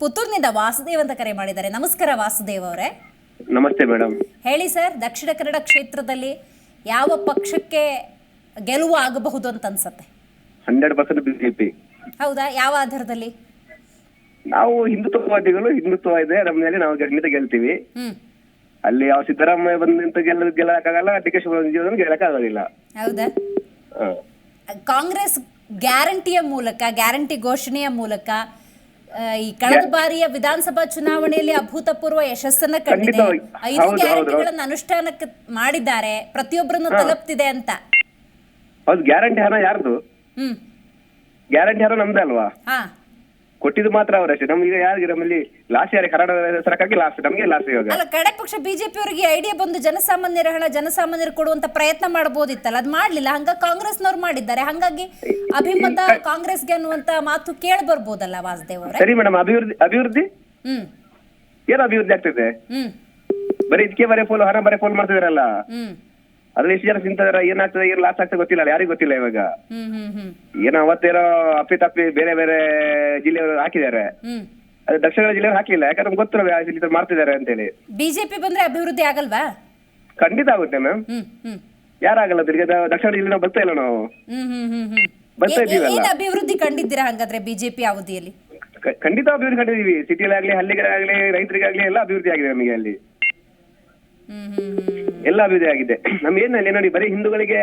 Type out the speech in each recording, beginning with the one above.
ಪುತ್ತೂರಿನಿಂದ ವಾಸುದೇವ್ ಅಂತ ಕರೆ ಮಾಡಿದ್ದಾರೆ. ನಮಸ್ಕಾರ ವಾಸುದೇವ್ ಅವರೇ. ನಮಸ್ತೆ ಮೇಡಮ್ ಹೇಳಿ ಸರ್ ದಕ್ಷಿಣ ಕನ್ನಡ ಕ್ಷೇತ್ರದಲ್ಲಿ ಯಾವ ಪಕ್ಷಕ್ಕೆ ಗೆಲುವು ಆಗಬಹುದು ಅಂತ ಅನ್ಸತ್ತೆ? Hundred percent BJP. ಹೌದಾ? ಯಾವ ಆಧಾರದಲ್ಲಿ? ನಾವು ಹಿಂದುತ್ವವಾದಿಗಳು ಹಿಂದುತ್ವ ಇದೆ ನಮ್ಮ ಮೇಲೆ ನಾವು ಖಂಡಿತ ಗೆಲ್ತೀವಿ. ಹ್ಮ್. ಅಲ್ಲಿ ಯಾವ ಸಿದ್ದರಾಮಯ್ಯ ಬಂದಂತ ನಿಂತು ಗೆಲ್ಲ ಗೆಲ್ಲಕ್ಕಾಗಲ್ಲ ಡಿ ಕೆ ಶಿವರಾಮ್ ಗೆಲ್ಲಕ್ಕಾಗೋದಿಲ್ಲ. ಹೌದಾ? ಹ. ಕಾಂಗ್ರೆಸ್ ಗ್ಯಾರಂಟಿಯ ಮೂಲಕ ಗ್ಯಾರಂಟಿ ಘೋಷಣೆಯ ಮೂಲಕ ಈ ಕಳೆದ ಬಾರಿಯ ವಿಧಾನಸಭಾ ಚುನಾವಣೆಯಲ್ಲಿ ಅಭೂತಪೂರ್ವ ಯಶಸ್ಸನ್ನ ಕಂಡಿದೆ. ಐದು ಗ್ಯಾರಂಟಿಗಳನ್ನು ಅನುಷ್ಠಾನಕ್ಕೆ ಮಾಡಿದ್ದಾರೆ. ಪ್ರತಿಯೊಬ್ಬರನ್ನು ತಲುಪ್ತಿದೆ ಅಂತ. ಹೌದು ಗ್ಯಾರಂಟಿ ಹಣ ಯಾರ್ದು? ಹ್ಮ್. ಗ್ಯಾರಂಟಿ ಹಣ ನಮ್ದೇ ಅಲ್ವಾ? ಹಾ. ಕೊಟ್ಟಿದ್ದು ಮಾತ್ರ ಅವರಷ್ಟೇ ನಮ್ಗೆ ಯಾರಿಗೆ ನಮ್ಮಲ್ಲಿ ಲಾಸ್ ಯಾರಿಗೆ ಕರ್ನಾಟಕ ಸರ್ಕಾರಕ್ಕೆ ಲಾಸ್ ನಮ್ಗೆ ಲಾಸ್ ಇವಾಗ. ಅಲ್ಲ ಕಡೆ ಪಕ್ಷ ಬಿಜೆಪಿ ಅವರಿಗೆ ಐಡಿಯಾ ಬಂದು ಜನಸಾಮಾನ್ಯರ ಹಣ ಜನಸಾಮಾನ್ಯರು ಕೊಡುವಂತ ಪ್ರಯತ್ನ ಮಾಡಬಹುದಿತ್ತಲ್ಲ ಅದ್ ಮಾಡ್ಲಿಲ್ಲ. ಹಂಗ ಕಾಂಗ್ರೆಸ್ನವ್ರು ಮಾಡಿದ್ದಾರೆ. ಹಂಗಾಗಿ ಅಭಿಮತ ಕಾಂಗ್ರೆಸ್ಗೆ ಅನ್ನುವಂತ ಮಾತು ಕೇಳಿ ಬರ್ಬೋದಲ್ಲ ವಾಸುದೇವ್ ಅವರೇ? ಸರಿ ಮೇಡಮ್ ಅಭಿವೃದ್ಧಿ ಅಭಿವೃದ್ಧಿ? ಹ್ಮ್. ಏನ್ ಅಭಿವೃದ್ಧಿ ಆಗ್ತದೆ? ಹ್ಮ್. ಬರೀ ಇದಕ್ಕೆ ಬರೀ ಫೋನ್ ಹಣ ಬರೀ ಫೋನ್ ಮಾಡ್ತಿದಾರಲ್ಲ? ಹ್ಮ್. ಅದ್ರಲ್ಲಿ ಎಷ್ಟು ಜನ ತಿಂತಿದಾರ ಏನಾಗ್ತದೆ ಏನ್ ಲಾಸ್ ಆಗ್ತದೆ ಗೊತ್ತಿಲ್ಲ ಯಾರಿಗೂ ಗೊತ್ತಿಲ್ಲ ಇವಾಗ. ಏನೋ ಅವತ್ತೇನೋ ಅಪ್ಪಿ ತಪ್ಪಿ ಬೇರೆ ಬೇರೆ ಜಿಲ್ಲೆಯವರು ಹಾಕಿದ್ದಾರೆ. ಅದು ದಕ್ಷಿಣ ಕನ್ನಡ ಜಿಲ್ಲೆಯವರು ಹಾಕಿಲ್ಲ ಯಾಕಂದ್ರೆ ನಮ್ಗೆ ಗೊತ್ತಿಲ್ಲ ಯಾವ ಜಿಲ್ಲೆ ಮಾಡ್ತಿದ್ದಾರೆ ಅಂತೇಳಿ. ಬಿಜೆಪಿ ಬಂದ್ರೆ ಅಭಿವೃದ್ಧಿ ಆಗಲ್ವಾ? ಖಂಡಿತ ಆಗುತ್ತೆ ಮ್ಯಾಮ್ ಯಾರಾಗಲ್ಲ ತಿರ್ಗಿ ದಕ್ಷಿಣ ಜಿಲ್ಲೆ ನಾವು ಬರ್ತಾ ಇಲ್ಲ ನಾವು. ಬರ್ತಾ ಇದೀವಲ್ಲ. ಅಭಿವೃದ್ಧಿ ಕಂಡಿದ್ದೀರಾ ಹಂಗಾದ್ರೆ ಬಿಜೆಪಿ ಅವಧಿಯಲ್ಲಿ? ಖಂಡಿತ ಅಭಿವೃದ್ಧಿ ಕಂಡಿದೀವಿ ಸಿಟಿಲಾಗ್ಲಿ ಹಳ್ಳಿಗಳಾಗ್ಲಿ ರೈತರಿಗಾಗ್ಲಿ ಎಲ್ಲ ಅಭಿವೃದ್ಧಿ ಆಗಿದೆ ನಮಗೆ ಅಲ್ಲಿ. ಹ್ಮ್ ಹ್ಮ್ ಹ್ಮ್. ಎಲ್ಲ ಅಭಿವೃದ್ಧಿ ಆಗಿದೆ. ನಮ್ ಏನಲ್ಲಿ ನೋಡಿ ಬರೀ ಹಿಂದೂಗಳಿಗೆ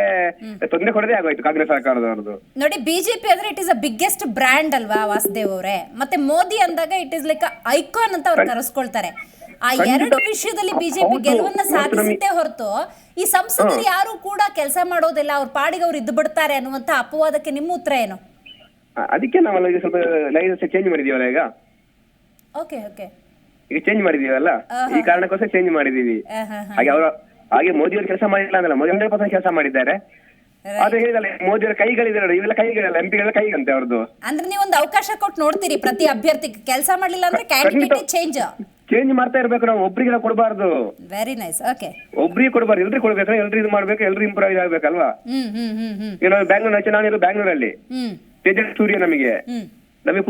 ತೊಂದರೆ ಕೊಡದೇ ಆಗೋಯ್ತು ಕಾಂಗ್ರೆಸ್ ಸರ್ಕಾರದವರದು ನೋಡಿ ಬಿಜೆಪಿ ಅಂದ್ರೆ it is a biggest brand ಅಲ್ವಾ ವಾಸುದೇವ್ ಅವರೇ? ಮತ್ತೆ ಮೋದಿ ಅಂದಾಗ ಇಟ್ ಇಸ್ ಲೈಕ್ ಐಕಾನ್ ಅಂತ ಅವ್ರು ಕರೆಸ್ಕೊಳ್ತಾರೆ ಆ ಎರಡು ವಿಷಯದಲ್ಲಿ ಬಿಜೆಪಿ. ಗೆಲುವನ್ನ ಸಾಧಿಸುತ್ತೆ ಹೊರತು ಈ ಸಂಸದರು ಯಾರು ಕೂಡ ಕೆಲಸ ಮಾಡೋದಿಲ್ಲ ಅವ್ರ ಪಾಡಿಗೆ ಅವ್ರು ಇದ್ದು ಬಿಡ್ತಾರೆ ಅನ್ನುವಂತ ಅಪವಾದಕ್ಕೆ ನಿಮ್ಮ ಉತ್ತರ ಏನು? ಅದಕ್ಕೆ ನಾವೆಲ್ಲ ಈಗ ಸ್ವಲ್ಪ ಲೈನ್ಸ್ ಚೇಂಜ್ ಮಾಡಿದೀವಲ್ಲ ಈಗ? ಓಕೆ ಓಕೆ ಈಗ ಚೇಂಜ್ ಮಾಡಿದೀವಲ್ಲ ಈ ಕಾರಣಕ್ಕೋಸ್ಕರ ಚೇಂಜ್ ಮಾಡಿದೀವಿ ಹಾಗೆ ಅವರು ಹಾಗೆ ಮೋದಿ ಅವರು ಕೆಲಸ ಮಾಡಿಲ್ಲ ಅಂದ್ರೆ ಮೋದಿ ಹಂಡ್ರೆಡ್ ಪರ್ಸೆಂಟ್ ಕೆಲಸ ಮಾಡಿದ್ದಾರೆ. ಅದೇ ಹೇಳಿದಲ್ಲ ಮೋದಿ ಅವರ ಕೈಗಳಿದೆ ನೋಡಿ ಇವೆಲ್ಲ ಕೈಗಳಲ್ಲ ಎಂ ಪಿಗಳ ಕೈಗಂತೆ ಅವ್ರದ್ದು ಅಂದ್ರೆ ನೀವೊಂದು ಅವಕಾಶ ಕೊಟ್ಟು ನೋಡ್ತೀರಿ ಪ್ರತಿ ಅಭ್ಯರ್ಥಿಗೆ ಕೆಲಸ ಮಾಡಲಿಲ್ಲ ಅಂದ್ರೆ ಕ್ಯಾಂಡಿಡೇಟ್ ಚೇಂಜ್ ಚೇಂಜ್ ಮಾಡ್ತಾ ಇರ್ಬೇಕು ನಾವು ಒಬ್ರಿಗೆಲ್ಲ ಕೊಡಬಾರ್ದು. ವೆರಿ ನೈಸ್ ಓಕೆ ಒಬ್ರಿಗೆ ಕೊಡಬಾರ್ದು ಎಲ್ರಿ ಕೊಡ್ಬೇಕು ಎಲ್ರಿ ಇದು ಮಾಡ್ಬೇಕು ಎಲ್ರಿ ಇಂಪ್ರೂವ್ ಆಗ್ಬೇಕಲ್ವಾ? ಹ್ಮ್ ಹ್ಮ್ ಹ್ಮ್ ಹ್ಮ್. ಈಗ ನಾವು ಬ್ಯಾಂಗ್ಳೂರ್ ಆಚೆ ನಾನು ಬ್ಯಾಂಗ್ಳೂರಲ್ಲಿ ಹ್ಮ್. ತೇಜಸ್ ಸೂರ್ಯ ನಮಗೆ. ಹ್ಮ್. ನಮಗೆ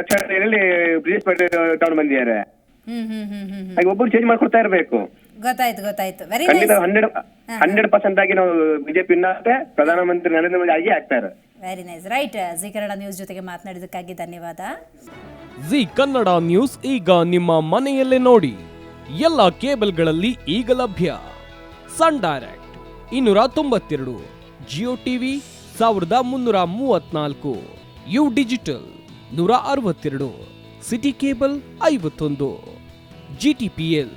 ದಕ್ಷಿಣದಲ್ಲಿ ಬ್ರಿಜೇಶ್ ಪಟೇಲ್ ತಗೊಂಡು ಬಂದಿದ್ದಾರೆ. ಹ್ಮ್ ಹ್ಮ್ ಹ್ಮ್ ಹ್ಮ್ ಹ್ಮ್. ಹಾಗೆ ಒಬ್ಬರು ಚೇಂಜ್ ಮಾಡ್ಕೊಡ್ತಾ ಇರ್ಬೇಕು. ಗೊತ್ತಾಯ್ತು ಗೊತ್ತಾಯ್ತು. ವೆರಿ ಖಂಡಿತ ನೈಸ್ ಹಂಡ್ರೆಡ್ ಹಂಡ್ರೆಡ್ ಪರ್ಸೆಂಟ್ ಆಗಿ ನಾವು ಬಿಜೆಪಿ ಇನ್ನತ್ತೆ ಪ್ರಧಾನಮಂತ್ರಿ ನರೇಂದ್ರ ಮೋದಿ ಆಗಿ ಆಗ್ತಾರೆ. Very nice right Zee Kannada news ಜೊತೆಗೆ ಮಾತನಾಡಿದ್ದಕ್ಕಾಗಿ ಧನ್ಯವಾದ. ಜಿ ಕನ್ನಡ ನ್ಯೂಸ್ ಈಗ ನಿಮ್ಮ ಮನೆಯಲ್ಲೇ ನೋಡಿ. ಎಲ್ಲ ಕೇಬಲ್ಗಳಲ್ಲಿ ಈಗ ಲಭ್ಯ. ಸನ್ ಡೈರೆಕ್ಟ್ ಇನ್ನೂರ ತೊಂಬತ್ತೆರಡು ಜಿಯೋ ಟಿವಿ ಸಾವಿರದ ಮುನ್ನೂರ ಮೂವತ್ನಾಲ್ಕು ಯು ಡಿಜಿಟಲ್ ನೂರ ಅರವತ್ತೆರಡು ಸಿಟಿ ಕೇಬಲ್ ಐವತ್ತೊಂದು ಜಿ ಟಿ ಪಿ ಎಲ್